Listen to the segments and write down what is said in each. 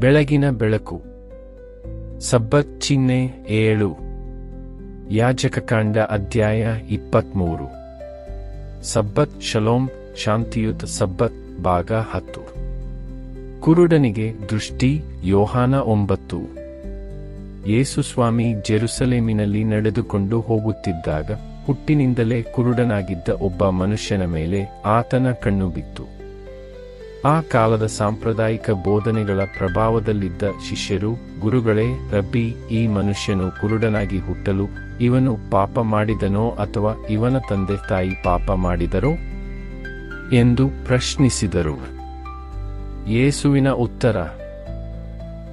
ಬೆಳಗಿನ ಬೆಳಕು. ಸಬ್ಬತ್ ಚಿಹ್ನೆ ಏಳು. ಯಾಜಕಕಾಂಡ ಅಧ್ಯಾಯ ಇಪ್ಪತ್ಮೂರು. ಸಬ್ಬತ್ ಶಲೋಮ್ ಶಾಂತಿಯುತ ಸಬ್ಬತ್ ಭಾಗ ಹತ್ತು. ಕುರುಡನಿಗೆ ದೃಷ್ಟಿ ಯೋಹಾನ ಒಂಬತ್ತು. ಯೇಸುಸ್ವಾಮಿ ಜೆರುಸಲೇಮಿನಲ್ಲಿ ನಡೆದುಕೊಂಡು ಹೋಗುತ್ತಿದ್ದಾಗ ಹುಟ್ಟಿನಿಂದಲೇ ಕುರುಡನಾಗಿದ್ದ ಒಬ್ಬ ಮನುಷ್ಯನ ಮೇಲೆ ಆತನ ಕಣ್ಣು ಬಿತ್ತು. ಆ ಕಾಲದ ಸಾಂಪ್ರದಾಯಿಕ ಬೋಧನೆಗಳ ಪ್ರಭಾವದಲ್ಲಿದ್ದ ಶಿಷ್ಯರು, ಗುರುಗಳೇ, ರಬ್ಬಿ, ಈ ಮನುಷ್ಯನು ಕುರುಡನಾಗಿ ಹುಟ್ಟಲು ಇವನು ಪಾಪ ಮಾಡಿದನೋ ಅಥವಾ ಇವನ ತಂದೆ ತಾಯಿ ಪಾಪ ಮಾಡಿದರೋ ಎಂದು ಪ್ರಶ್ನಿಸಿದರು. ಯೇಸುವಿನ ಉತ್ತರ.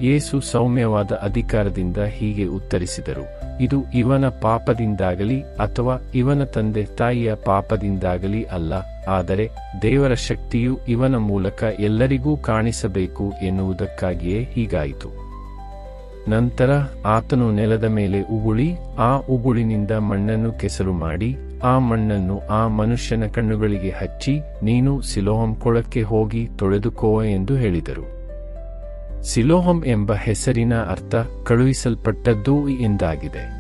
ಯೇಸು ಸೌಮ್ಯವಾದ ಅಧಿಕಾರದಿಂದ ಹೀಗೆ ಉತ್ತರಿಸಿದರು. ಇದು ಇವನ ಪಾಪದಿಂದಾಗಲಿ ಅಥವಾ ಇವನ ತಂದೆ ತಾಯಿಯ ಪಾಪದಿಂದಾಗಲಿ ಅಲ್ಲ, ಆದರೆ ದೇವರ ಶಕ್ತಿಯು ಇವನ ಮೂಲಕ ಎಲ್ಲರಿಗೂ ಕಾಣಿಸಬೇಕು ಎನ್ನುವುದಕ್ಕಾಗಿಯೇ ಹೀಗಾಯಿತು. ನಂತರ ಆತನು ನೆಲದ ಮೇಲೆ ಉಗುಳಿ, ಆ ಉಗುಳಿನಿಂದ ಮಣ್ಣನ್ನು ಕೆಸರು ಮಾಡಿ, ಆ ಮಣ್ಣನ್ನು ಆ ಮನುಷ್ಯನ ಕಣ್ಣುಗಳಿಗೆ ಹಚ್ಚಿ, ನೀನು ಸಿಲೋಹಂ ಕೊಳಕ್ಕೆ ಹೋಗಿ ತೊಳೆದುಕೋ ಎಂದು ಹೇಳಿದರು. ಸಿಲೋಹಂ ಎಂಬ ಹೆಸರಿನ ಅರ್ಥ ಕಳುಹಿಸಲ್ಪಟ್ಟದ್ದು ಎಂದಾಗಿದೆ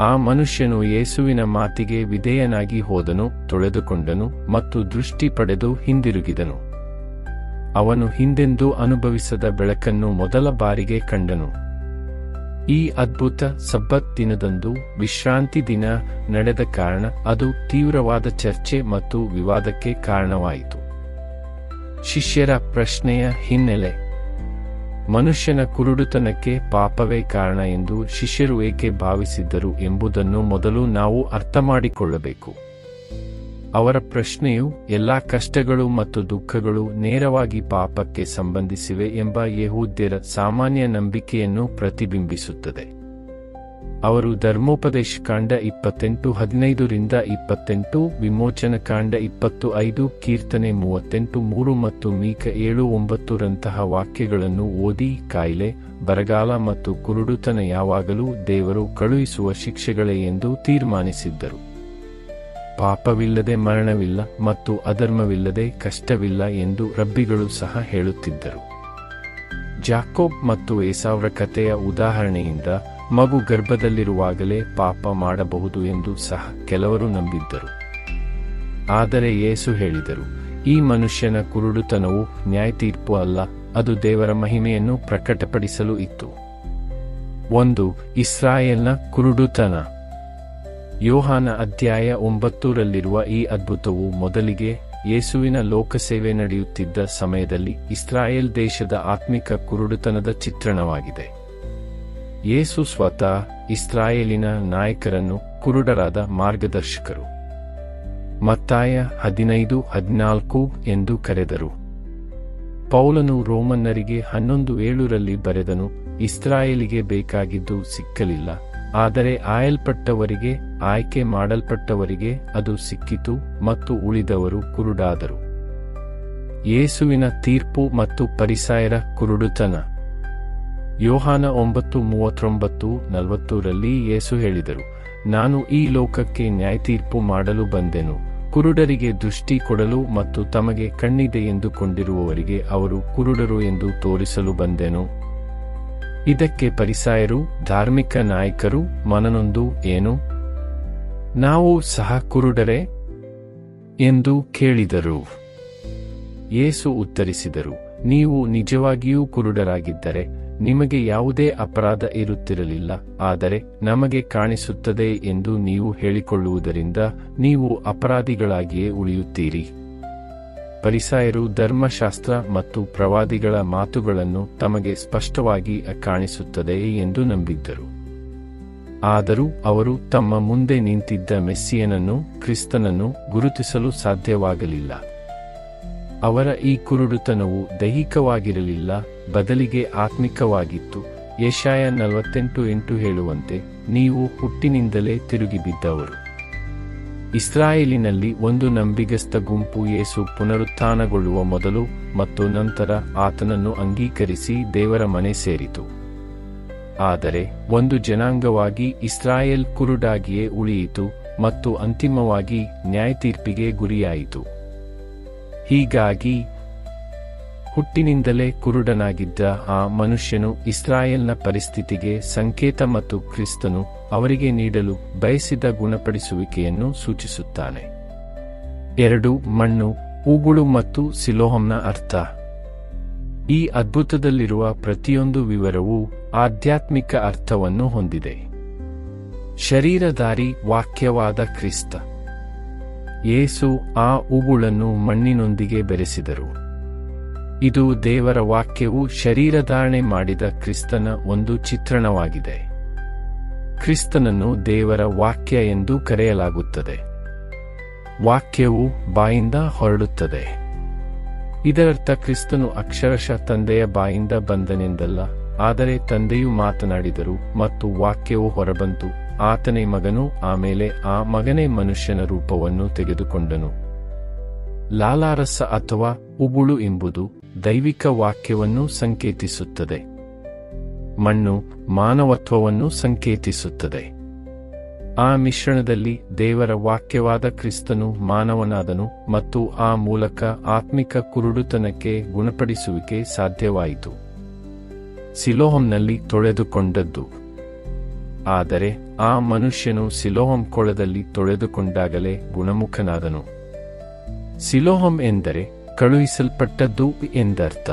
ಆ ಮನುಷ್ಯನು ಯೇಸುವಿನ ಮಾತಿಗೆ ವಿಧೇಯನಾಗಿ ಹೋದನು, ತೊಳೆದುಕೊಂಡನು ಮತ್ತು ದೃಷ್ಟಿ ಪಡೆದು ಹಿಂದಿರುಗಿದನು. ಅವನು ಹಿಂದೆಂದೂ ಅನುಭವಿಸದ ಬೆಳಕನ್ನು ಮೊದಲ ಬಾರಿಗೆ ಕಂಡನು. ಈ ಅದ್ಭುತ ಸಬ್ಬತ್ ದಿನದಂದು ವಿಶ್ರಾಂತಿ ದಿನ ನಡೆದ ಕಾರಣ ಅದು ತೀವ್ರವಾದ ಚರ್ಚೆ ಮತ್ತು ವಿವಾದಕ್ಕೆ ಕಾರಣವಾಯಿತು. ಶಿಷ್ಯರ ಪ್ರಶ್ನೆಯ ಹಿನ್ನೆಲೆ ಮನುಷ್ಯನ ಕುರುಡುತನಕ್ಕೆ ಪಾಪವೇ ಕಾರಣ ಎಂದು ಶಿಷ್ಯರು ಏಕೆ ಭಾವಿಸಿದ್ದರು ಎಂಬುದನ್ನು ಮೊದಲು ನಾವು ಅರ್ಥಮಾಡಿಕೊಳ್ಳಬೇಕು. ಅವರ ಪ್ರಶ್ನೆಯು ಎಲ್ಲಾ ಕಷ್ಟಗಳು ಮತ್ತು ದುಃಖಗಳು ನೇರವಾಗಿ ಪಾಪಕ್ಕೆ ಸಂಬಂಧಿಸಿವೆ ಎಂಬ ಯಹೂದ್ಯರ ಸಾಮಾನ್ಯ ನಂಬಿಕೆಯನ್ನು ಪ್ರತಿಬಿಂಬಿಸುತ್ತದೆ. ಅವರು ಧರ್ಮೋಪದೇಶ ಕಾಂಡ ಇಪ್ಪತ್ತೆಂಟು ಹದಿನೈದರಿಂದ ಇಪ್ಪತ್ತೆಂಟು, ವಿಮೋಚನ ಕಾಂಡ ಇಪ್ಪತ್ತು ಐದು, ಕೀರ್ತನೆ ಮೂವತ್ತೆಂಟು, ಮೂರು ಮತ್ತು ಮೀಕ ಏಳು ಒಂಬತ್ತರಂತಹ ವಾಕ್ಯಗಳನ್ನು ಓದಿ, ಕಾಯಿಲೆ, ಬರಗಾಲ ಮತ್ತು ಕುರುಡುತನ ಯಾವಾಗಲೂ ದೇವರು ಕಳುಹಿಸುವ ಶಿಕ್ಷೆಗಳೇ ಎಂದು ತೀರ್ಮಾನಿಸಿದ್ದರು. ಪಾಪವಿಲ್ಲದೆ ಮರಣವಿಲ್ಲ ಮತ್ತು ಅಧರ್ಮವಿಲ್ಲದೆ ಕಷ್ಟವಿಲ್ಲ ಎಂದು ರಬ್ಬಿಗಳು ಸಹ ಹೇಳುತ್ತಿದ್ದರು. ಜಾಕೋಬ್ ಮತ್ತು ಏಸಾವ್ರ ಕಥೆಯ ಉದಾಹರಣೆಯಿಂದ ಮಗು ಗರ್ಭದಲ್ಲಿರುವಾಗಲೇ ಪಾಪ ಮಾಡಬಹುದು ಎಂದು ಸಹ ಕೆಲವರು ನಂಬಿದ್ದರು. ಆದರೆ ಯೇಸು ಹೇಳಿದರು, ಈ ಮನುಷ್ಯನ ಕುರುಡುತನವು ನ್ಯಾಯತೀರ್ಪು ಅಲ್ಲ, ಅದು ದೇವರ ಮಹಿಮೆಯನ್ನು ಪ್ರಕಟಪಡಿಸಲು ಇತ್ತು. ಒಂದು, ಇಸ್ರಾಯೇಲ್ನ ಕುರುಡುತನ. ಯೋಹಾನ ಅಧ್ಯಾಯ ಒಂಬತ್ತೂರಲ್ಲಿರುವ ಈ ಅದ್ಭುತವು ಮೊದಲಿಗೆ ಯೇಸುವಿನ ಲೋಕಸೇವೆ ನಡೆಯುತ್ತಿದ್ದ ಸಮಯದಲ್ಲಿ ಇಸ್ರಾಯೇಲ್ ದೇಶದ ಆತ್ಮಿಕ ಕುರುಡುತನದ ಚಿತ್ರಣವಾಗಿದೆ. ಯೇಸು ಸ್ವತಃ ಇಸ್ರಾಯೇಲಿನ ನಾಯಕರನ್ನು ಕುರುಡರಾದ ಮಾರ್ಗದರ್ಶಕರು. ಮತ್ತಾಯ ಹದಿನೈದು, ಹದಿನಾಲ್ಕು ಎಂದು ಕರೆದರು. ಪೌಲನು ರೋಮನ್ನರಿಗೆ ಹನ್ನೊಂದು ಏಳರಲ್ಲಿ ಬರೆದನು, ಇಸ್ರಾಯೇಲಿಗೆ ಬೇಕಾಗಿದ್ದು ಸಿಕ್ಕಲಿಲ್ಲ, ಆದರೆ ಆಯಲ್ಪಟ್ಟವರಿಗೆ, ಆಯ್ಕೆ ಮಾಡಲ್ಪಟ್ಟವರಿಗೆ ಅದು ಸಿಕ್ಕಿತು ಮತ್ತು ಉಳಿದವರು ಕುರುಡಾದರು. ಯೇಸುವಿನ ತೀರ್ಪು ಮತ್ತು ಪರಿಸಾಯರ ಕುರುಡುತನ. ಯೋಹಾನ ಒಂಬತ್ತು ಮೂವತ್ತೊಂಬತ್ತು ನಲವತ್ತರಲ್ಲಿ ಯೇಸು ಹೇಳಿದರು, ನಾನು ಈ ಲೋಕಕ್ಕೆ ನ್ಯಾಯತೀರ್ಪು ಮಾಡಲು ಬಂದೆನು. ಕುರುಡರಿಗೆ ದೃಷ್ಟಿ ಕೊಡಲು ಮತ್ತು ತಮಗೆ ಕಣ್ಣಿದೆ ಎಂದುಕೊಂಡಿರುವವರಿಗೆ ಅವರು ಕುರುಡರು ಎಂದು ತೋರಿಸಲು ಬಂದೆನು. ಇದಕ್ಕೆ ಪರಿಸಾಯರು, ಧಾರ್ಮಿಕ ನಾಯಕರು ಮನನೊಂದು ಏನು? ನಾವು ಸಹ ಕುರುಡರೇ ಎಂದು ಕೇಳಿದರು. ಯೇಸು ಉತ್ತರಿಸಿದರು, ನೀವು ನಿಜವಾಗಿಯೂ ಕುರುಡರಾಗಿದ್ದರೆ ನಿಮಗೆ ಯಾವುದೇ ಅಪರಾಧ ಇರುತ್ತಿರಲಿಲ್ಲ, ಆದರೆ ನಮಗೆ ಕಾಣಿಸುತ್ತದೆ ಎಂದು ನೀವು ಹೇಳಿಕೊಳ್ಳುವುದರಿಂದ ನೀವು ಅಪರಾಧಿಗಳಾಗಿಯೇ ಉಳಿಯುತ್ತೀರಿ. ಪರಿಸಾಯರು ಧರ್ಮಶಾಸ್ತ್ರ ಮತ್ತು ಪ್ರವಾದಿಗಳ ಮಾತುಗಳನ್ನು ತಮಗೆ ಸ್ಪಷ್ಟವಾಗಿ ಕಾಣಿಸುತ್ತದೆ ಎಂದು ನಂಬಿದ್ದರು. ಆದರೂ ಅವರು ತಮ್ಮ ಮುಂದೆ ನಿಂತಿದ್ದ ಮೆಸ್ಸಿಯನನ್ನು, ಕ್ರಿಸ್ತನನ್ನು ಗುರುತಿಸಲು ಸಾಧ್ಯವಾಗಲಿಲ್ಲ. ಅವರ ಈ ಕುರುಡುತನವು ದೈಹಿಕವಾಗಿರಲಿಲ್ಲ ಬದಲಿಗೆ ಆತ್ಮಿಕವಾಗಿತ್ತು. ಯಶಾಯ ನಲವತ್ತೆಂಟು ಎಂಟು ಹೇಳುವಂತೆ, ನೀವು ಹುಟ್ಟಿನಿಂದಲೇ ತಿರುಗಿ ಬಿದ್ದವರು ಇಸ್ರಾಯೇಲಿನಲ್ಲಿ ಒಂದು ನಂಬಿಗಸ್ತ ಗುಂಪು ಯೇಸು ಪುನರುತ್ಥಾನಗೊಳ್ಳುವ ಮೊದಲು ಮತ್ತು ನಂತರ ಆತನನ್ನು ಅಂಗೀಕರಿಸಿ ದೇವರ ಮನೆ ಸೇರಿತು. ಆದರೆ, ಒಂದು ಜನಾಂಗವಾಗಿ ಇಸ್ರಾಯೇಲ್ ಕುರುಡಾಗಿಯೇ ಉಳಿಯಿತು ಮತ್ತು ಅಂತಿಮವಾಗಿ ನ್ಯಾಯತೀರ್ಪಿಗೆ ಗುರಿಯಾಯಿತು. ಹೀಗಾಗಿ ಹುಟ್ಟಿನಿಂದಲೇ ಕುರುಡನಾಗಿದ್ದ ಆ ಮನುಷ್ಯನು ಇಸ್ರಾಯೇಲ್ನ ಪರಿಸ್ಥಿತಿಗೆ ಸಂಕೇತ ಮತ್ತು ಕ್ರಿಸ್ತನು ಅವರಿಗೆ ನೀಡಲು ಬಯಸಿದ ಗುಣಪಡಿಸುವಿಕೆಯನ್ನು ಸೂಚಿಸುತ್ತಾನೆ. ಎರಡು, ಮಣ್ಣು, ಹೂಗುಳು ಮತ್ತು ಸಿಲೋಹಂನ ಅರ್ಥ. ಈ ಅದ್ಭುತದಲ್ಲಿರುವ ಪ್ರತಿಯೊಂದು ವಿವರವೂ ಆಧ್ಯಾತ್ಮಿಕ ಅರ್ಥವನ್ನು ಹೊಂದಿದೆ. ಶರೀರಧಾರಿ ವಾಕ್ಯವಾದ ಕ್ರಿಸ್ತ. ಯೇಸು ಆ ಉಗುಳನ್ನು ಮಣ್ಣಿನೊಂದಿಗೆ ಬೆರೆಸಿದರು. ಇದು ದೇವರ ವಾಕ್ಯವು ಶರೀರಧಾರಣೆ ಮಾಡಿದ ಕ್ರಿಸ್ತನ ಒಂದು ಚಿತ್ರಣವಾಗಿದೆ. ಕ್ರಿಸ್ತನನ್ನು ದೇವರ ವಾಕ್ಯ ಎಂದು ಕರೆಯಲಾಗುತ್ತದೆ. ವಾಕ್ಯವು ಬಾಯಿಂದ ಹೊರಡುತ್ತದೆ. ಇದರರ್ಥ ಕ್ರಿಸ್ತನು ಅಕ್ಷರಶಃ ತಂದೆಯ ಬಾಯಿಂದ ಬಂದನೆಂದಲ್ಲ, ಆದರೆ ತಂದೆಯು ಮಾತನಾಡಿದರು ಮತ್ತು ವಾಕ್ಯವು ಹೊರಬಂತು, ಆತನೇ ಮಗನು, ಆಮೇಲೆ ಆ ಮಗನೇ ಮನುಷ್ಯನ ರೂಪವನ್ನು ತೆಗೆದುಕೊಂಡನು. ಲಾಲಾರಸ ಅಥವಾ ಉಗುಳು ಎಂಬುದು ದೈವಿಕ ವಾಕ್ಯವನ್ನು ಸಂಕೇತಿಸುತ್ತದೆ. ಮಣ್ಣು ಮಾನವತ್ವವನ್ನು ಸಂಕೇತಿಸುತ್ತದೆ. ಆ ಮಿಶ್ರಣದಲ್ಲಿ ದೇವರ ವಾಕ್ಯವಾದ ಕ್ರಿಸ್ತನು ಮಾನವನಾದನು ಮತ್ತು ಆ ಮೂಲಕ ಆತ್ಮಿಕ ಕುರುಡುತನಕ್ಕೆ ಗುಣಪಡಿಸುವಿಕೆ ಸಾಧ್ಯವಾಯಿತು. ಸಿಲೋಹಂನಲ್ಲಿ ತೊಳೆದುಕೊಂಡದ್ದು. ಆದರೆ ಆ ಮನುಷ್ಯನು ಸಿಲೋಹಂ ಕೊಳದಲ್ಲಿ ತೊಳೆದುಕೊಂಡಾಗಲೇ ಗುಣಮುಖನಾದನು. ಸಿಲೋಹಂ ಎಂದರೆ ಕಳುಹಿಸಲ್ಪಟ್ಟದ್ದು ಎಂದರ್ಥ.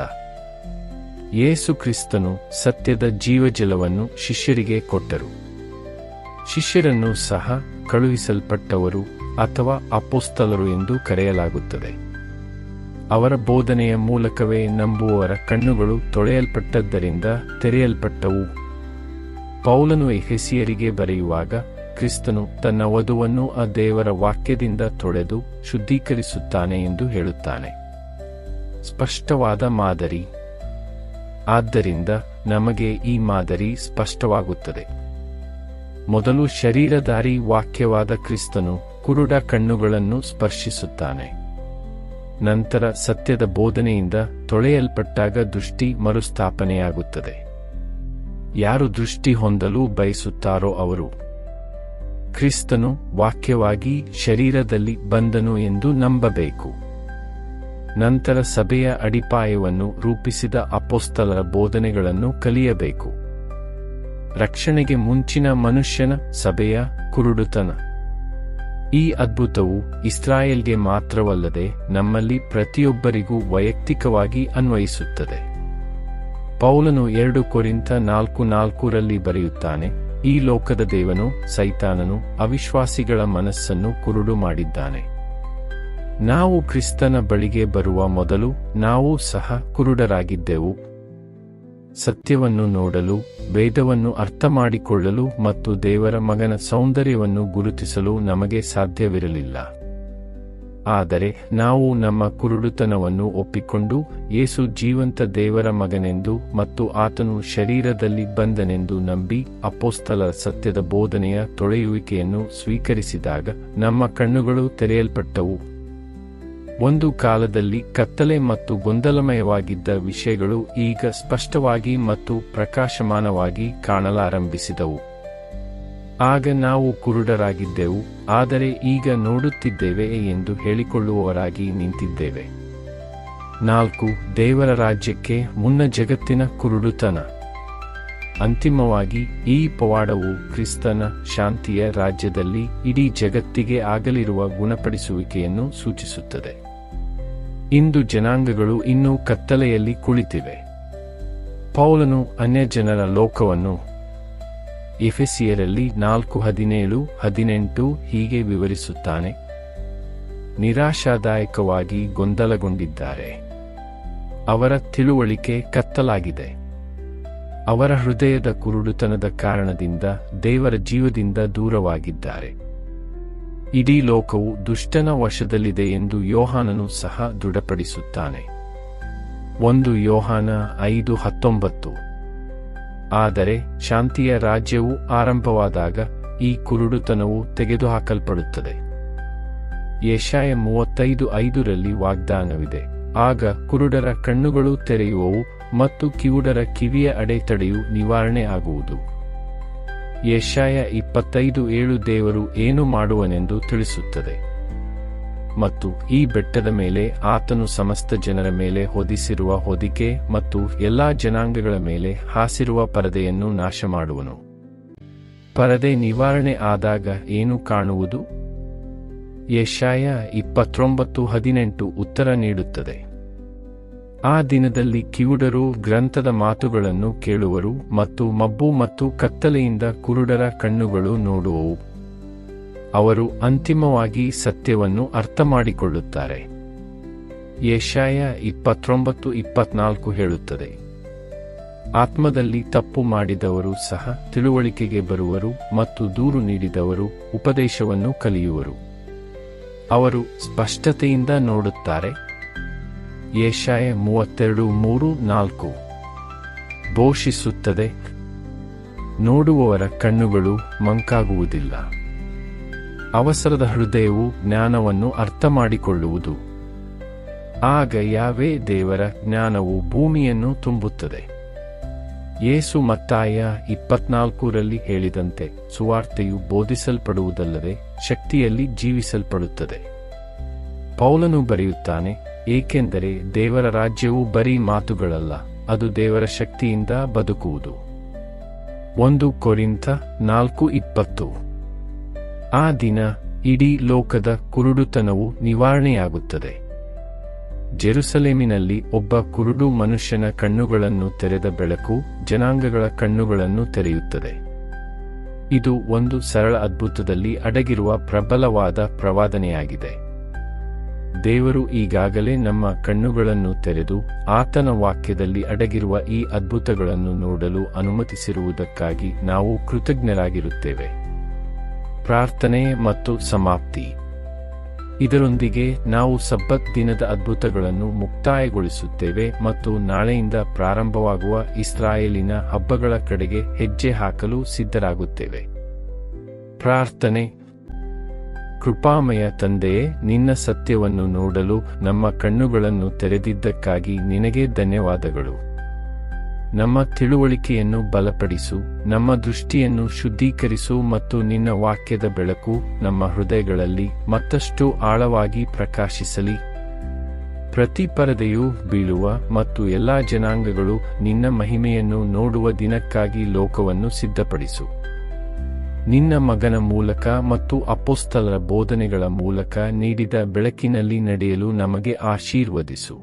ಯೇಸು ಕ್ರಿಸ್ತನು ಸತ್ಯದ ಜೀವಜಲವನ್ನು ಶಿಷ್ಯರಿಗೆ ಕೊಟ್ಟರು. ಶಿಷ್ಯರನ್ನು ಸಹ ಕಳುಹಿಸಲ್ಪಟ್ಟವರು ಅಥವಾ ಅಪೋಸ್ತಲರು ಎಂದು ಕರೆಯಲಾಗುತ್ತದೆ. ಅವರ ಬೋಧನೆಯ ಮೂಲಕವೇ ನಂಬುವವರ ಕಣ್ಣುಗಳು ತೊಳೆಯಲ್ಪಟ್ಟದ್ದರಿಂದ ತೆರೆಯಲ್ಪಟ್ಟವು. ಪೌಲನು ಎಹೆಸಿಯರಿಗೆ ಬರೆಯುವಾಗ, ಕ್ರಿಸ್ತನು ತನ್ನ ವಧುವನ್ನು ಆ ದೇವರ ವಾಕ್ಯದಿಂದ ತೊಳೆದು ಶುದ್ಧೀಕರಿಸುತ್ತಾನೆ ಎಂದು ಹೇಳುತ್ತಾನೆ. ಸ್ಪಷ್ಟವಾದ ಮಾದರಿ. ಆದ್ದರಿಂದ ನಮಗೆ ಈ ಮಾದರಿ ಸ್ಪಷ್ಟವಾಗುತ್ತದೆ. ಮೊದಲು ಶರೀರಧಾರಿ ವಾಕ್ಯವಾದ ಕ್ರಿಸ್ತನು ಕುರುಡ ಕಣ್ಣುಗಳನ್ನು ಸ್ಪರ್ಶಿಸುತ್ತಾನೆ. ನಂತರ ಸತ್ಯದ ಬೋಧನೆಯಿಂದ ತೊಳೆಯಲ್ಪಟ್ಟಾಗ ದೃಷ್ಟಿ ಮರುಸ್ಥಾಪನೆಯಾಗುತ್ತದೆ. ಯಾರು ದೃಷ್ಟಿ ಹೊಂದಲು ಬಯಸುತ್ತಾರೋ ಅವರು. ಕ್ರಿಸ್ತನು ವಾಕ್ಯವಾಗಿ ಶರೀರದಲ್ಲಿ ಬಂದನು ಎಂದು ನಂಬಬೇಕು. ನಂತರ ಸಭೆಯ ಅಡಿಪಾಯವನ್ನು ರೂಪಿಸಿದ ಅಪೋಸ್ತಲರ ಬೋಧನೆಗಳನ್ನು ಕಲಿಯಬೇಕು. ರಕ್ಷಣೆಗೆ ಮುಂಚಿನ ಮನುಷ್ಯನ ಸಭೆಯ ಕುರುಡುತನ. ಈ ಅದ್ಭುತವು ಇಸ್ರಾಯೇಲ್ಗೆ ಮಾತ್ರವಲ್ಲದೆ ನಮ್ಮಲ್ಲಿ ಪ್ರತಿಯೊಬ್ಬರಿಗೂ ವೈಯಕ್ತಿಕವಾಗಿ ಅನ್ವಯಿಸುತ್ತದೆ. ಪೌಲನು ಎರಡು ಕೊರಿಂತ ನಾಲ್ಕು ನಾಲ್ಕರಲ್ಲಿ ಬರೆಯುತ್ತಾನೆ, ಈ ಲೋಕದ ದೇವನು ಸೈತಾನನು ಅವಿಶ್ವಾಸಿಗಳ ಮನಸ್ಸನ್ನು ಕುರುಡು ಮಾಡಿದ್ದಾನೆ. ನಾವು ಕ್ರಿಸ್ತನ ಬಳಿಗೆ ಬರುವ ಮೊದಲು ನಾವು ಸಹ ಕುರುಡರಾಗಿದ್ದೆವು. ಸತ್ಯವನ್ನು ನೋಡಲು, ವೇದವನ್ನು ಅರ್ಥಮಾಡಿಕೊಳ್ಳಲು ಮತ್ತು ದೇವರ ಮಗನ ಸೌಂದರ್ಯವನ್ನು ಗುರುತಿಸಲು ನಮಗೆ ಸಾಧ್ಯವಿರಲಿಲ್ಲ. ಆದರೆ ನಾವು ನಮ್ಮ ಕುರುಡುತನವನ್ನು ಒಪ್ಪಿಕೊಂಡು ಯೇಸು ಜೀವಂತ ದೇವರ ಮಗನೆಂದು ಮತ್ತು ಆತನು ಶರೀರದಲ್ಲಿ ಬಂದನೆಂದು ನಂಬಿ ಅಪೋಸ್ತಲ ಸತ್ಯದ ಬೋಧನೆಯ ತೊಳೆಯುವಿಕೆಯನ್ನು ಸ್ವೀಕರಿಸಿದಾಗ ನಮ್ಮ ಕಣ್ಣುಗಳು ತೆರೆಯಲ್ಪಟ್ಟವು. ಒಂದು ಕಾಲದಲ್ಲಿ ಕತ್ತಲೆ ಮತ್ತು ಗೊಂದಲಮಯವಾಗಿದ್ದ ವಿಷಯಗಳು ಈಗ ಸ್ಪಷ್ಟವಾಗಿ ಮತ್ತು ಪ್ರಕಾಶಮಾನವಾಗಿ ಕಾಣಲಾರಂಭಿಸಿದವು. ಆಗ ನಾವು ಕುರುಡರಾಗಿದ್ದೆವು, ಆದರೆ ಈಗ ನೋಡುತ್ತಿದ್ದೇವೆ ಎಂದು ಹೇಳಿಕೊಳ್ಳುವವರಾಗಿ ನಿಂತಿದ್ದೇವೆ. ನಾಲ್ಕು, ದೇವರ ರಾಜ್ಯಕ್ಕೆ ಮುನ್ನ ಜಗತ್ತಿನ ಕುರುಡುತನ. ಅಂತಿಮವಾಗಿ, ಈ ಪವಾಡವು ಕ್ರಿಸ್ತನ ಶಾಂತಿಯ ರಾಜ್ಯದಲ್ಲಿ ಇಡೀ ಜಗತ್ತಿಗೆ ಆಗಲಿರುವ ಗುಣಪಡಿಸುವಿಕೆಯನ್ನು ಸೂಚಿಸುತ್ತದೆ. ಇಂದು ಜನಾಂಗಗಳು ಇನ್ನೂ ಕತ್ತಲೆಯಲ್ಲಿ ಕುಳಿತಿವೆ. ಪೌಲನು ಅನ್ಯಜನರ ಲೋಕವನ್ನು ಎಫೆಸಿಯರಲ್ಲಿ ನಾಲ್ಕು ಹದಿನೇಳು, ಹದಿನೆಂಟು ಹೀಗೆ ವಿವರಿಸುತ್ತಾನೆ. ನಿರಾಶಾದಾಯಕವಾಗಿ ಗೊಂದಲಗೊಂಡಿದ್ದಾರೆ. ಅವರ ತಿಳುವಳಿಕೆ ಕತ್ತಲಾಗಿದೆ. ಅವರ ಹೃದಯದ ಕುರುಡುತನದ ಕಾರಣದಿಂದ ದೇವರ ಜೀವದಿಂದ ದೂರವಾಗಿದ್ದಾರೆ. ಇಡೀ ಲೋಕವು ದುಷ್ಟನ ವಶದಲ್ಲಿದೆ ಎಂದು ಯೋಹಾನನು ಸಹ ದೃಢಪಡಿಸುತ್ತಾನೆ. ಒಂದು ಯೋಹಾನ ಐದು ಹತ್ತೊಂಬತ್ತು. ಆದರೆ ಶಾಂತಿಯ ರಾಜ್ಯವು ಆರಂಭವಾದಾಗ ಈ ಕುರುಡುತನವು ತೆಗೆದುಹಾಕಲ್ಪಡುತ್ತದೆ. ಯಶಾಯ ಮೂವತ್ತೈದು ಐದರಲ್ಲಿ ವಾಗ್ದಾನವಿದೆ. ಆಗ ಕುರುಡರ ಕಣ್ಣುಗಳು ತೆರೆಯುವವು ಮತ್ತು ಕಿವುಡರ ಕಿವಿಯ ಅಡೆತಡೆಯು ನಿವಾರಣೆ ಆಗುವುದು. ಯಶಾಯ ಇಪ್ಪತ್ತೈದು ಏಳು ದೇವರು ಏನು ಮಾಡುವನೆಂದು ತಿಳಿಸುತ್ತದೆ. ಮತ್ತು ಈ ಬೆಟ್ಟದ ಮೇಲೆ ಆತನು ಸಮಸ್ತ ಜನರ ಮೇಲೆ ಹೊದಿಸಿರುವ ಹೊದಿಕೆ ಮತ್ತು ಎಲ್ಲಾ ಜನಾಂಗಗಳ ಮೇಲೆ ಹಾಸಿರುವ ಪರದೆಯನ್ನು ನಾಶ ಮಾಡುವನು ಪರದೆ ನಿವಾರಣೆ ಆದಾಗ ಏನು ಕಾಣುವುದು? ಯಶಾಯ ಇಪ್ಪತ್ತೊಂಬತ್ತು ಹದಿನೆಂಟು ಉತ್ತರ ನೀಡುತ್ತದೆ. ಆ ದಿನದಲ್ಲಿ ಕಿವುಡರು ಗ್ರಂಥದ ಮಾತುಗಳನ್ನು ಕೇಳುವರು ಮತ್ತು ಮಬ್ಬು ಮತ್ತು ಕತ್ತಲೆಯಿಂದ ಕುರುಡರ ಕಣ್ಣುಗಳು ನೋಡುವವು. ಅವರು ಅಂತಿಮವಾಗಿ ಸತ್ಯವನ್ನು ಅರ್ಥಮಾಡಿಕೊಳ್ಳುತ್ತಾರೆ. ಯಶಾಯ ಇಪ್ಪತ್ತೊಂಬತ್ತು ಇಪ್ಪತ್ನಾಲ್ಕು ಹೇಳುತ್ತದೆ. ಆತ್ಮದಲ್ಲಿ ತಪ್ಪು ಮಾಡಿದವರು ಸಹ ತಿಳುವಳಿಕೆಗೆ ಬರುವರು ಮತ್ತು ದೂರು ನೀಡಿದವರು ಉಪದೇಶವನ್ನು ಕಲಿಯುವರು. ಅವರು ಸ್ಪಷ್ಟತೆಯಿಂದ ನೋಡುತ್ತಾರೆ. ಯಶಾಯ ಮೂವತ್ತೆರಡು ಮೂರು ನಾಲ್ಕು. ಘೋಷಿಸುತ್ತದೆ, ನೋಡುವವರ ಕಣ್ಣುಗಳು ಮಂಕಾಗುವುದಿಲ್ಲ. ಅವಸರದ ಹೃದಯವು ಜ್ಞಾನವನ್ನು ಅರ್ಥ ಮಾಡಿಕೊಳ್ಳುವುದು ಆಗ ಯಾವೇ ದೇವರ ಜ್ಞಾನವು ಭೂಮಿಯನ್ನು ತುಂಬುತ್ತದೆ. ಯೇಸು ಮತ್ತಾಯ ಇಪ್ಪತ್ನಾಲ್ಕರಲ್ಲಿ ಹೇಳಿದಂತೆ ಸುವಾರ್ತೆಯು ಬೋಧಿಸಲ್ಪಡುವುದಲ್ಲದೆ ಶಕ್ತಿಯಲ್ಲಿ ಜೀವಿಸಲ್ಪಡುತ್ತದೆ. ಪೌಲನು ಬರೆಯುತ್ತಾನೆ ಏಕೆಂದರೆ ದೇವರ ರಾಜ್ಯವು ಬರೀ ಮಾತುಗಳಲ್ಲ, ಅದು ದೇವರ ಶಕ್ತಿಯಿಂದ ಬದುಕುವುದು. ಒಂದು ಕೊರಿಂತ ನಾಲ್ಕು ಇಪ್ಪತ್ತು. ಆ ದಿನ ಇಡೀ ಲೋಕದ ಕುರುಡುತನವು ನಿವಾರಣೆಯಾಗುತ್ತದೆ. ಜೆರುಸಲೇಮಿನಲ್ಲಿ ಒಬ್ಬ ಕುರುಡು ಮನುಷ್ಯನ ಕಣ್ಣುಗಳನ್ನು ತೆರೆದ ಬೆಳಕು ಜನಾಂಗಗಳ ಕಣ್ಣುಗಳನ್ನು ತೆರೆಯುತ್ತದೆ. ಇದು ಒಂದು ಸರಳ ಅದ್ಭುತದಲ್ಲಿ ಅಡಗಿರುವ ಪ್ರಬಲವಾದ ಪ್ರವಾದನೆಯಾಗಿದೆ. ದೇವರು ಈಗಾಗಲೇ ನಮ್ಮ ಕಣ್ಣುಗಳನ್ನು ತೆರೆದು ಆತನ ವಾಕ್ಯದಲ್ಲಿ ಅಡಗಿರುವ ಈ ಅದ್ಭುತಗಳನ್ನು ನೋಡಲು ಅನುಮತಿಸಿರುವುದಕ್ಕಾಗಿ ನಾವು ಕೃತಜ್ಞರಾಗಿರುತ್ತೇವೆ. ಪ್ರಾರ್ಥನೆ ಮತ್ತು ಸಮಾಪ್ತಿ. ಇದರೊಂದಿಗೆ ನಾವು ಸಬ್ಬತ್ ದಿನದ ಅದ್ಭುತಗಳನ್ನು ಮುಕ್ತಾಯಗೊಳಿಸುತ್ತೇವೆ ಮತ್ತು ನಾಳೆಯಿಂದ ಪ್ರಾರಂಭವಾಗುವ ಇಸ್ರಾಯೇಲಿನ ಹಬ್ಬಗಳ ಕಡೆಗೆ ಹೆಜ್ಜೆ ಹಾಕಲು ಸಿದ್ಧರಾಗುತ್ತೇವೆ. ಪ್ರಾರ್ಥನೆ ಕೃಪಾಮಯ ತಂದೆಯೇ ನಿನ್ನ ಸತ್ಯವನ್ನು ನೋಡಲು ನಮ್ಮ ಕಣ್ಣುಗಳನ್ನು ತೆರೆದಿದ್ದಕ್ಕಾಗಿ ನಿನಗೆ ಧನ್ಯವಾದಗಳು. ನಮ್ಮ ತಿಳುವಳಿಕೆಯನ್ನು ಬಲಪಡಿಸು, ನಮ್ಮ ದೃಷ್ಟಿಯನ್ನು ಶುದ್ಧೀಕರಿಸು ಮತ್ತು ನಿನ್ನ ವಾಕ್ಯದ ಬೆಳಕು ನಮ್ಮ ಹೃದಯಗಳಲ್ಲಿ ಮತ್ತಷ್ಟು ಆಳವಾಗಿ ಪ್ರಕಾಶಿಸಲಿ. ಪ್ರತಿ ಪರದೆಯೂ ಬೀಳುವ ಮತ್ತು ಎಲ್ಲಾ ಜನಾಂಗಗಳು ನಿನ್ನ ಮಹಿಮೆಯನ್ನು ನೋಡುವ ದಿನಕ್ಕಾಗಿ ಲೋಕವನ್ನು ಸಿದ್ಧಪಡಿಸು. ನಿನ್ನ ಮಗನ ಮೂಲಕ ಮತ್ತು ಅಪೋಸ್ತಲರ ಬೋಧನೆಗಳ ಮೂಲಕ ನೀಡಿದ ಬೆಳಕಿನಲ್ಲಿ ನಡೆಯಲು ನಮಗೆ ಆಶೀರ್ವದಿಸು.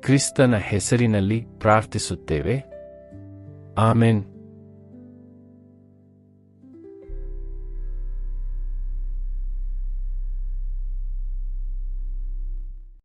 ಕ್ರಿಸ್ತನ ಹೆಸರಿನಲ್ಲಿ ಪ್ರಾರ್ಥಿಸುತ್ತೇವೆ. ಆಮೆನ್.